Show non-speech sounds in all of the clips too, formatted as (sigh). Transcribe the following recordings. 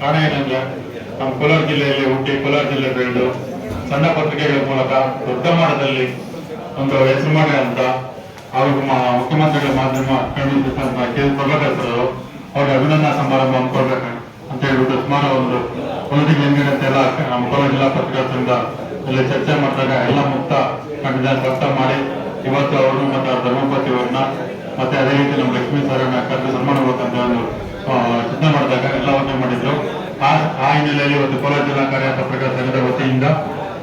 ಕಾರಣ ಏನಂದ್ರೆ ನಮ್ಮ ಕೋಲಾರ ಜಿಲ್ಲೆಯಲ್ಲಿ ಹುಟ್ಟಿ ಕೋಲಾರ ಜಿಲ್ಲೆ ಬೆಳೆದು ಸಣ್ಣ ಪತ್ರಿಕೆಗಳ ಮೂಲಕ ದೊಡ್ಡ ಮಟ್ಟದಲ್ಲಿ ಒಂದು ಹೆಸರು ಮಾಡಿ ಅಂತ ಅವರು ಮುಖ್ಯಮಂತ್ರಿಗಳ ಮಾಧ್ಯಮ ಖಂಡಿಸಿದಂತ ಕೆ ಪ್ರಭಾಕರ್ ಅವ್ರಿಗೆ ಅಭಿನಂದನಾ ಸಮಾರಂಭ ಹಮ್ಮಿಕೊಳ್ಬೇಕು ಅಂತ ಹೇಳ್ಬಿಟ್ಟು ಸುಮಾರು ಒಂದು ತಿಂಗಳ ಹಿಂದಿನ ಎಲ್ಲ ನಮ್ಮ ಕೋಲಾರ ಜಿಲ್ಲಾ ಪತ್ರಿಕಾ ಸಂಘ ಇಲ್ಲಿ ಚರ್ಚೆ ಮಾಡಿದಾಗ ಎಲ್ಲ ಮುಕ್ತ ಕಂಡಿದ್ದ ಸ್ಪಷ್ಟ ಮಾಡಿ ಇವತ್ತು ಅವರು ಮತ್ತು ಧರ್ಮಪತಿ ಅವ್ರನ್ನ ಮತ್ತೆ ಅದೇ ರೀತಿ ನಮ್ಮ ಲಕ್ಷ್ಮೀ ಸರನ್ನ ಕರೆದು ಸನ್ಮಾನ ಒಂದು ಚಿಂತನೆ ಮಾಡಿದಾಗ ಎಲ್ಲವನ್ನೂ ಮಾಡಿದ್ರು. ಆ ಆ ಹಿನ್ನೆಲೆಯಲ್ಲಿ ಒಂದು ಕೋಲಾರ ಜಿಲ್ಲಾ ಕಾರ್ಯ ಪತ್ರಿಕಾ ಸಂಘದ ವತಿಯಿಂದ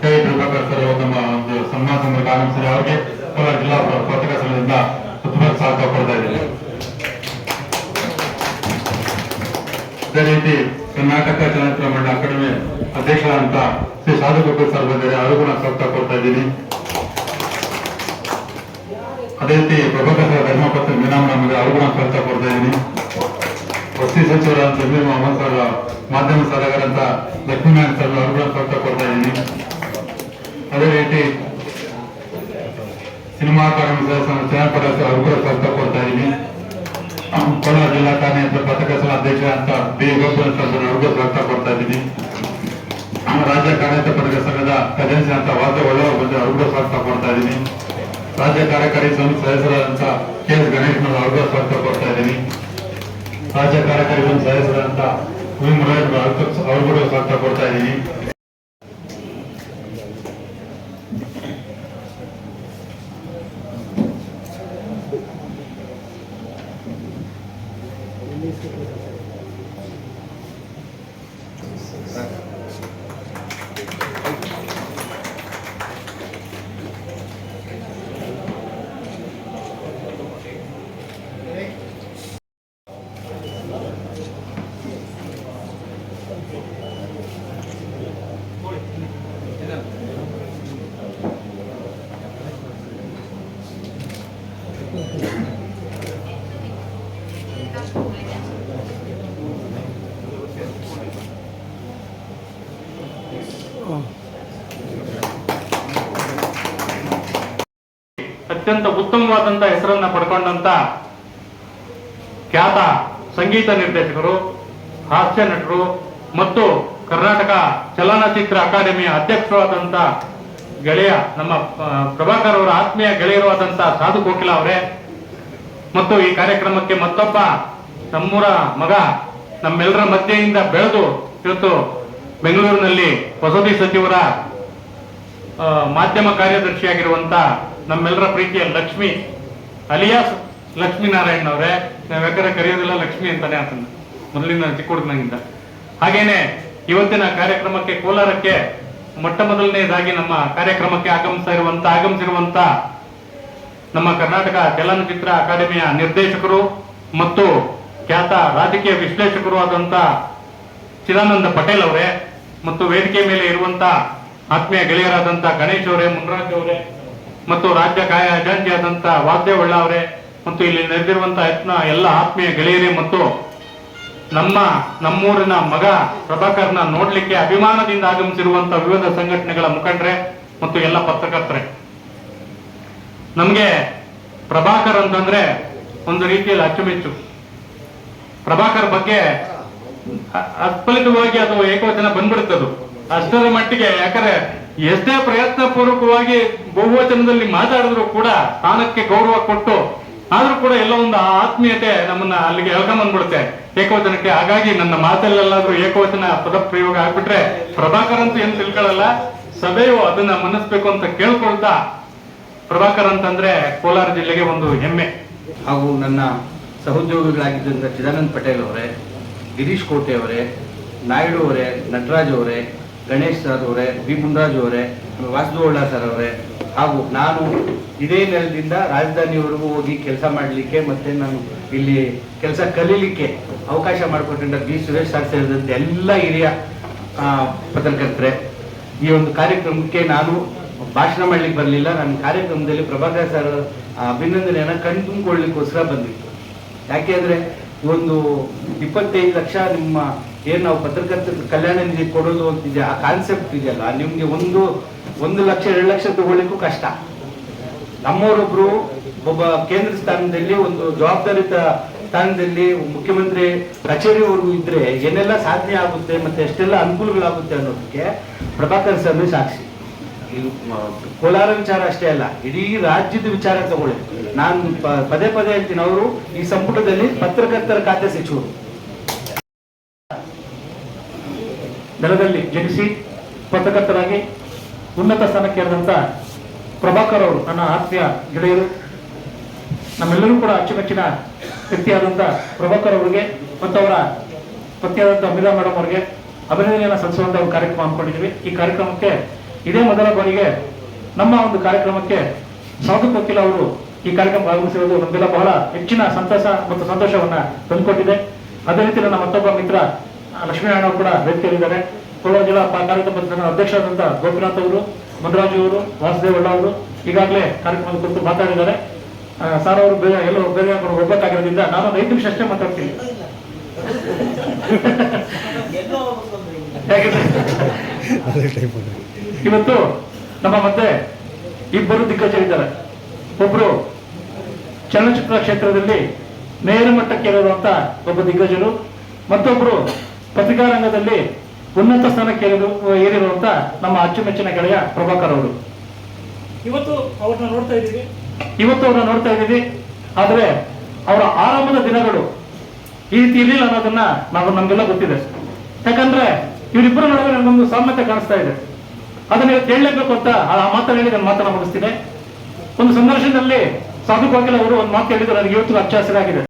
ಕೆ ಪ್ರಭಾಕರ್ ಸರ್ ನಮ್ಮ ಒಂದು ಸನ್ಮಾನ ಸಮಾರಂಭಕ್ಕೆ ಆಗಮಿಸಿದ ಅವರಿಗೆ ಕೋಲಾರ ಜಿಲ್ಲಾ ಪತ್ರಿಕಾ ಸಂಘದಿಂದ ಉತ್ತಮ ಸ್ವಾಗತ ಕೊಡ್ತಾ ಇದ್ದೀನಿ. ಅದೇ ರೀತಿ ಕರ್ನಾಟಕ ಚಲನಚಿತ್ರ ಮಂಡಳ ಅಕಾಡೆಮಿ ಅಧ್ಯಕ್ಷರಾದಂತ ಶ್ರೀ ಸಾಧು ಗೋಪಾಲ್ ಸರ್ ಬಂದಿದ್ದಾರೆ ಅವರಿಗೂ ನಾನು ಸ್ವಾಗತ ಕೊಡ್ತಾ ಇದ್ದೀನಿ. ಅದೇ ರೀತಿ ಪ್ರಭಾಕರ್ ಸರ್ ಧರ್ಮಪತ್ರ ಮೀನಾಮ್ ನಮಗೆ ಅವರಿಗೂ ನಾನು ಸ್ವಾಗತ ಕೊಡ್ತಾ ಅಂತ ಮೊಹಮ್ಮದ್ ಸರ್ ಮಾಧ್ಯಮ ಸಲಹೆಗಾರಂತ ಲಕ್ಷ್ಮೀನಾರಾಯಣ ಸರ್ ನಾನು ಸ್ವಾಗತ ಕೊಡ್ತಾ ಇದ್ದೀನಿ. ಅದೇ ರೀತಿ ಸಿನಿಮಾ ಅಕಾಡೆಮಿ ಸದಸ್ಯ ಚನ್ನಪಡ ಸರ್ ಅವ್ರಿಗೂ ಕೂಡ ಕೊಡ್ತಾ ಇದ್ದೀನಿ. ಕೋಲಾರ ಜಿಲ್ಲಾ ಕಾರ್ಯನಿರತ ಪತ್ರಕರ್ತರ ಅಧ್ಯಕ್ಷ ಅಂತ ಬಿ. ಗೋಪಾಲ್ ಸರ್ ಅವ್ರಿಗೂ ಸ್ವಾಗತ ಕೊಡ್ತಾ ಇದ್ದೀನಿ. ರಾಜ್ಯ ಕಾರ್ಯನಿರತ ಪತ್ರಕರ್ತರ ಸಂಘದ ಖಜಾನ್ಸಿ ಅಂತ ವಾದ ಒಳ್ಳೆಯವರು ಬಂದು ಅವ್ರಿಗೂ ಸ್ವಾಗತ ಕೊಡ್ತಾ ಇದ್ದೀನಿ. ರಾಜ್ಯ ಕಾರ್ಯಕಾರಿ ಸಮಿತಿ ಸದಸ್ಯರಾದಂತ ಕೆ ಎಸ್ ಗಣೇಶ್ ಅವ್ರಿಗೂ ಪತ್ರ ಕೊಡ್ತಾ ಇದ್ದೀನಿ. ರಾಜ್ಯ ಕಾರ್ಯಕಾರಿ ಸಮಿತಿ ಸದಸ್ಯರಾದಂತ ವಿ ಮುರಳೀಧರ್ ಅವ್ರಿಗೂ ಸ್ವಾಗತ ಕೊಡ್ತಾ ಇದ್ದೀನಿ. ಅತ್ಯಂತ ಉತ್ತಮವಾದಂತ ಹೆಸರನ್ನ ಪಡ್ಕೊಂಡಂತ ಖ್ಯಾತ ಸಂಗೀತ ನಿರ್ದೇಶಕರು, ಹಾಸ್ಯ ನಟರು ಮತ್ತು ಕರ್ನಾಟಕ ಚಲನಚಿತ್ರ ಅಕಾಡೆಮಿಯ ಅಧ್ಯಕ್ಷರಾದಂತ ಗೆಳೆಯ ನಮ್ಮ ಪ್ರಭಾಕರ್ ಅವರ ಆತ್ಮೀಯ ಗೆಳೆಯರಾದಂತ ಸಾಧು ಕೋಕಿಲ ಅವರೇ ಮತ್ತು ಈ ಕಾರ್ಯಕ್ರಮಕ್ಕೆ ಮತ್ತೊಬ್ಬ ನಮ್ಮೂರ ಮಗ ನಮ್ಮೆಲ್ಲರ ಮಧ್ಯೆಯಿಂದ ಬೆಳೆದು ಇವತ್ತು ಬೆಂಗಳೂರಿನಲ್ಲಿ ವಸತಿ ಸಚಿವರ ಮಾಧ್ಯಮ ಕಾರ್ಯದರ್ಶಿಯಾಗಿರುವಂತ ನಮ್ಮೆಲ್ಲರ ಪ್ರೀತಿಯ ಲಕ್ಷ್ಮಿ, ಅಲಿಯಾಸ್ ಲಕ್ಷ್ಮೀನಾರಾಯಣ್ ಅವರೇ. ನಾವು ಯಾಕಂದ್ರೆ ಕರೆಯೋದಿಲ್ಲ ಲಕ್ಷ್ಮಿ ಅಂತಾನೆ ಆತನ. ಮೊದಲಿನ ಚಿಕ್ಕ ಹುಡುಗನಿಂದ ಹಾಗೇನೆ ಇವತ್ತಿನ ಕಾರ್ಯಕ್ರಮಕ್ಕೆ ಕೋಲಾರಕ್ಕೆ ಮೊಟ್ಟ ಮೊದಲನೇದಾಗಿ ನಮ್ಮ ಕಾರ್ಯಕ್ರಮಕ್ಕೆ ಆಗಮಿಸ ಇರುವಂತ ಆಗಮಿಸಿರುವಂತ ನಮ್ಮ ಕರ್ನಾಟಕ ಚಲನಚಿತ್ರ ಅಕಾಡೆಮಿಯ ನಿರ್ದೇಶಕರು ಮತ್ತು ಖ್ಯಾತ ರಾಜಕೀಯ ವಿಶ್ಲೇಷಕರು ಆದಂತ ಚಿದಾನಂದ ಪಟೇಲ್ ಅವರೇ ಮತ್ತು ವೇದಿಕೆ ಮೇಲೆ ಇರುವಂತ ಆತ್ಮೀಯ ಗೆಳೆಯರಾದಂತ ಗಣೇಶ್ ಅವರೇ, ಮುನ್ರಾಜ್ ಅವರೇ ಮತ್ತು ರಾಜ್ಯ ಕಾಯ ಖಜಾಂಚಿ ಆದಂತ ವಾದ್ಯವಳ್ಳ ಅವರೇ ಮತ್ತು ಇಲ್ಲಿ ನೆರೆದಿರುವಂತ ಯತ್ನ ಎಲ್ಲ ಆತ್ಮೀಯ ಗೆಳೆಯರೇ ಮತ್ತು ನಮ್ಮ ನಮ್ಮೂರಿನ ಮಗ ಪ್ರಭಾಕರ್ನ ನೋಡ್ಲಿಕ್ಕೆ ಅಭಿಮಾನದಿಂದ ಆಗಮಿಸಿರುವಂತ ವಿವಿಧ ಸಂಘಟನೆಗಳ ಮುಖಂಡರೇ ಮತ್ತು ಎಲ್ಲ ಪತ್ರಕರ್ತರೇ. ನಮ್ಗೆ ಪ್ರಭಾಕರ್ ಅಂತಂದ್ರೆ ಒಂದು ರೀತಿಯಲ್ಲಿ ಅಚ್ಚುಮೆಚ್ಚು. ಪ್ರಭಾಕರ್ ಬಗ್ಗೆ ಅಸ್ಫಲಿತವಾಗಿ ಅದು ಏಕವಚನ ಬಂದ್ಬಿಡುತ್ತದು ಅಷ್ಟರ ಮಟ್ಟಿಗೆ, ಯಾಕಂದ್ರೆ ಎಷ್ಟೇ ಪ್ರಯತ್ನ ಪೂರ್ವಕವಾಗಿ ಬಹುವಚನದಲ್ಲಿ ಮಾತಾಡಿದ್ರು ಕೂಡ ಸ್ಥಾನಕ್ಕೆ ಗೌರವ ಕೊಟ್ಟು, ಆದ್ರೂ ಕೂಡ ಎಲ್ಲ ಒಂದು ಆತ್ಮೀಯತೆ ನಮ್ಮನ್ನ ಅಲ್ಲಿಗೆ ಬಂದ್ಬಿಡುತ್ತೆ. ಏಕವಚನಕ್ಕೆ ಹಾಗಾಗಿ ನನ್ನ ಮಾತಲ್ಲೆಲ್ಲಾದ್ರೂ ಏಕವಚನ ಪದ ಪ್ರಯೋಗ ಆಗ್ಬಿಟ್ರೆ ಪ್ರಭಾಕರ್ ಅಂತೂ ಏನ್ ತಿಳ್ಕೊಳ್ಳಲ್ಲ ಸಭೆಯು ಅದನ್ನ ಮನಸ್ಬೇಕು ಅಂತ ಕೇಳ್ಕೊಳ್ತಾ ಪ್ರಭಾಕರ್ ಅಂತಂದ್ರೆ ಕೋಲಾರ ಜಿಲ್ಲೆಗೆ ಒಂದು ಹೆಮ್ಮೆ. ಹಾಗೂ ನನ್ನ ಸಹೋದ್ಯೋಗಿಗಳಾಗಿದ್ದಂತ ಚಿದಾನಂದ್ ಪಟೇಲ್ ಅವರೇ, ಗಿರೀಶ್ ಕೋಟೆ ಅವರೇ, ನಾಯ್ಡು ಅವರೇ, ನಟರಾಜ್ ಅವರೇ, ಗಣೇಶ್ ಸರ್ ಅವರೇ, ಬಿ ಮುನ್ರಾಜ್ ಅವರೇ ವಾಸುದೇವಳ್ಳ ಸರ್ ಅವರೇ, ಹಾಗೂ ನಾನು ಇದೇ ನೆಲದಿಂದ ರಾಜಧಾನಿವರೆಗೂ ಹೋಗಿ ಕೆಲಸ ಮಾಡಲಿಕ್ಕೆ ಮತ್ತೆ ನಾನು ಇಲ್ಲಿ ಕೆಲಸ ಕಲೀಲಿಕ್ಕೆ ಅವಕಾಶ ಮಾಡಿಕೊಟ್ಟಿದ್ದ ಬಿ ಸುರೇಶ್ ಸರ್ ಸೇರಿದಂತೆ ಎಲ್ಲ ಹಿರಿಯ ಪತ್ರಕರ್ತರೆ. ಈ ಒಂದು ಕಾರ್ಯಕ್ರಮಕ್ಕೆ ನಾನು ಭಾಷಣ ಮಾಡ್ಲಿಕ್ಕೆ ಬರಲಿಲ್ಲ. ನನ್ನ ಕಾರ್ಯಕ್ರಮದಲ್ಲಿ ಪ್ರಭಾಕರ್ ಸರ್ ಅಭಿನಂದನೆಯನ್ನ ಕಣ್ ತುಂಬಿಕೊಳ್ಳಿಕ್ಕೋಸ್ಕರ ಬಂದಿತ್ತು. ಯಾಕೆಂದ್ರೆ ಒಂದು ಇಪ್ಪತ್ತೈದು ಲಕ್ಷ ನಿಮ್ಮ, ಏನ್ ನಾವು ಪತ್ರಕರ್ತರ ಕಲ್ಯಾಣ ನಿಧಿ ಕೊಡೋದು ಅಂತಿದೆ, ಆ ಕಾನ್ಸೆಪ್ಟ್ ಇದೆಯಲ್ಲ, ನಿಮ್ಗೆ ಒಂದು ಒಂದು ಲಕ್ಷ, ಎರಡು ಲಕ್ಷ ತಗೊಳ್ಳಿಕ್ಕೂ ಕಷ್ಟ. ನಮ್ಮವರೊಬ್ರು ಒಬ್ಬ ಕೇಂದ್ರ ಸ್ಥಾನದಲ್ಲಿ, ಒಂದು ಜವಾಬ್ದಾರಿತ ಸ್ಥಾನದಲ್ಲಿ ಮುಖ್ಯಮಂತ್ರಿ ಕಚೇರಿವರೆಗೂ ಇದ್ರೆ ಏನೆಲ್ಲ ಸಾಧನೆ ಆಗುತ್ತೆ ಮತ್ತೆ ಎಷ್ಟೆಲ್ಲ ಅನುಕೂಲಗಳಾಗುತ್ತೆ ಅನ್ನೋದಕ್ಕೆ ಪ್ರಭಾಕರ್ ಸರ್ ಸಾಕ್ಷಿ. ಇದು ಕೋಲಾರ ವಿಚಾರ ಅಷ್ಟೇ ಅಲ್ಲ, ಇಡೀ ರಾಜ್ಯದ ವಿಚಾರ ತಗೊಳ್ಳಿ. ನಾನು ಪದೇ ಪದೇ ಹೇಳ್ತೀನಿ ಅವರು, ಈ ಸಂಪುಟದಲ್ಲಿ ಪತ್ರಕರ್ತರ ಖಾತೆ ಸಚಿವರು. ನೆಲದಲ್ಲಿ ಜನಿಸಿ ಪತ್ರಕರ್ತರಾಗಿ ಉನ್ನತ ಸ್ಥಾನಕ್ಕೆ ಏರಿದಂತ ಪ್ರಭಾಕರ್ ಅವರು, ನನ್ನ ಆತ್ಮೀಯ ಗೆಳೆಯರು, ನಮ್ಮೆಲ್ಲರೂ ಕೂಡ ಅಚ್ಚುಮೆಚ್ಚಿನ ವ್ಯಕ್ತಿಯಾದಂಥ ಪ್ರಭಾಕರ್ ಅವರಿಗೆ ಮತ್ತು ಅವರ ಪತ್ನಿಯಾದಂಥ ಅಮಿತಾ ಮೇಡಮ್ ಅವರಿಗೆ ಅಭಿನಂದನೆಯನ್ನು ಸಲ್ಲಿಸುವಂತ ಒಂದು ಕಾರ್ಯಕ್ರಮ ಹಮ್ಮಿಕೊಂಡಿದ್ದೀವಿ. ಈ ಕಾರ್ಯಕ್ರಮಕ್ಕೆ ಇದೇ ಮೊದಲ ಬಾರಿಗೆ ನಮ್ಮ ಒಂದು ಕಾರ್ಯಕ್ರಮಕ್ಕೆ ಸಾಧು ವಕೀಲ ಅವರು ಈ ಕಾರ್ಯಕ್ರಮ ಆಗಮಿಸಿರುವುದು ನಮಗೆಲ್ಲ ಬಹಳ ಹೆಚ್ಚಿನ ಸಂತಸ ಮತ್ತು ಸಂತೋಷವನ್ನ ತಂದುಕೊಟ್ಟಿದೆ. ಅದೇ ರೀತಿ ನನ್ನ ಮತ್ತೊಬ್ಬ ಮಿತ್ರ ಲಕ್ಷ್ಮೀನಾರಾಯಣ ಅವರು ಕೂಡ ವೇದಿಕೆಯಲ್ಲಿದ್ದಾರೆ. ಕೋಲಾರ ಜಿಲ್ಲಾ ಕಾರ್ಯಕ್ರಮ ಅಧ್ಯಕ್ಷರಾದಂತಹ ಅಧ್ಯಕ್ಷರಾದಂಥ ಗೋಪಿನಾಥ್ ಅವರು ಮುನ್ರಾಜು ಅವರು ವಾಸುದೇವ್ ಒಳ್ಳ ಅವರು ಈಗಾಗಲೇ ಕಾರ್ಯಕ್ರಮದ ಕುರಿತು ಮಾತಾಡಿದ್ದಾರೆ. ಸರ್ ಅವರು ಬೇರೆ ಎಲ್ಲೋ ಬೇರೆ ಹೋಗ್ಬೇಕಾಗಿರೋದ್ರಿಂದ ನಾನು ಒಂದು ಐದು ನಿಮಿಷ ಅಷ್ಟೇ ಮಾತಾಡ್ತೀನಿ. (laughs) (laughs) ಹೇಗಿದೆ? ಇವತ್ತು ನಮ್ಮ ಮತ್ತೆ ಇಬ್ಬರು ದಿಗ್ಗಜರಿದ್ದಾರೆ. ಒಬ್ರು ಚಲನಚಿತ್ರ ಕ್ಷೇತ್ರದಲ್ಲಿ ನೇರ ಮಟ್ಟಕ್ಕೆ ಏರಿರುವಂತ ಒಬ್ಬ ದಿಗ್ಗಜರು ಮತ್ತೊಬ್ರು ಪತ್ರಿಕಾ ರಂಗದಲ್ಲಿ ಉನ್ನತ ಸ್ಥಾನಕ್ಕೆ ಏರಿರು ಏರಿರುವಂತ ನಮ್ಮ ಅಚ್ಚುಮೆಚ್ಚಿನ ಗೆಳೆಯ ಪ್ರಭಾಕರ್ ಅವರು. ಇವತ್ತು ಅವ್ರನ್ನ ನೋಡ್ತಾ ಇದ್ದೀವಿ. ಇವತ್ತು ಅವ್ರನ್ನ ನೋಡ್ತಾ ಇದ್ದೀವಿ. ಆದ್ರೆ ಅವರ ಆರಂಭದ ದಿನಗಳು ಈ ರೀತಿ ಇರಲಿಲ್ಲ ಅನ್ನೋದನ್ನ ನಾವು ನಮ್ಗೆಲ್ಲ ಗೊತ್ತಿದೆ. ಯಾಕಂದ್ರೆ ಇವರಿಬ್ಬರ ನಡುವೆ ನನಗೊಂದು ಸಾಮ್ಯತೆ ಕಾಣಿಸ್ತಾ ಇದೆ. ಅದನ್ನ ಹೇಳಲೇಬೇಕು ಅಂತ ಆ ಮಾತನ್ನ ಹೇಳಿ ನಾನು ಮಾತನ್ನ ಮುಗಿಸ್ತೀನಿ. ಒಂದು ಸಂದರ್ಶನದಲ್ಲಿ ಸಾಧು ಪಾಟೀಲ್ ಅವರು ಒಂದು ಮಾತು ಹೇಳಿದ್ರು, ನನಗೆ ಇವತ್ತು ಅಚ್ಚ ಹಸಿರಾಗಿದೆ.